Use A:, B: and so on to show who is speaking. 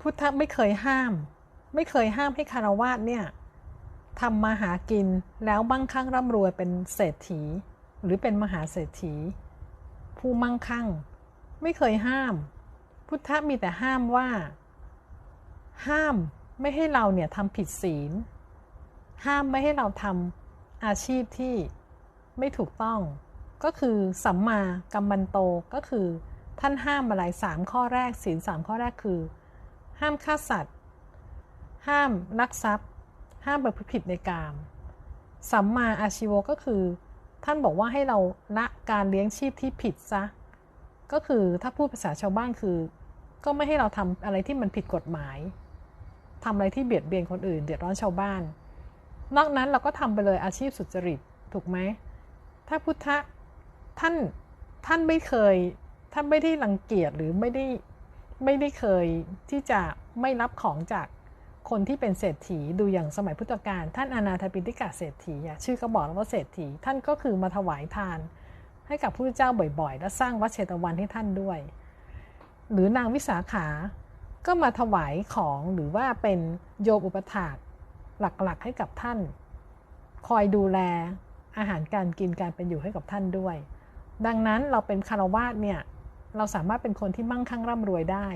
A: พุทธไม่เคยห้าม ไม่เคยห้ามให้คารวาสเนี่ยทำมาหากินแล้วมั่งคั่งร่ำรวยเป็นเศรษฐี หรือเป็นมหาเศรษฐี ผู้มั่งคั่ง ไม่เคยห้าม พุทธมีแต่ห้ามว่า ห้ามไม่ให้เราเนี่ยทำผิดศีล ห้ามไม่ให้เราทำอาชีพที่ไม่ถูกต้อง ก็คือสัมมากัมมันโตก็คือท่านห้ามอะไรสามข้อแรกศีลสามข้อแรกคือ ห้ามฆ่าสัตว์ ห้ามลักทรัพย์ ห้ามประพฤติผิดในกาม สัมมาอาชีวก็คือ ท่านบอกว่าให้เราละการเลี้ยงชีพที่ผิดซะ ก็คือถ้าพูดภาษาชาวบ้านคือ ก็ไม่ให้เราทำอะไรที่มันผิดกฎหมายทำอะไรที่เบียดเบียนคนอื่น เดือดร้อนชาวบ้าน นอกนั้นเราก็ทำไปเลยอาชีพสุจริต ถูกไหม ถ้าพุทธท่านท่านไม่เคยท่านไม่ได้รังเกียจหรือไม่ได้ ไม่ได้เคยที่จะไม่รับของจากคนที่เป็นเศรษฐีดูอย่างสมัยพุทธกาลท่านอนาถปิฎกเศรษฐีชื่อก็บอกแล้วว่าเศรษฐี ท่านก็คือมาถวายทาน ให้กับพระเจ้าบ่อยๆ และสร้างวัดเชตวันให้ท่านด้วย หรือนางวิสาขาก็มาถวายของหรือว่าเป็นโยมอุปถากหลักๆให้กับท่าน คอยดูแลอาหารการกินการเป็นอยู่ให้กับท่านด้วย ดังนั้นเราเป็นคารวาสเนี่ย เราสามารถเป็นคนที่มั่งคั่งร่ำรวยได้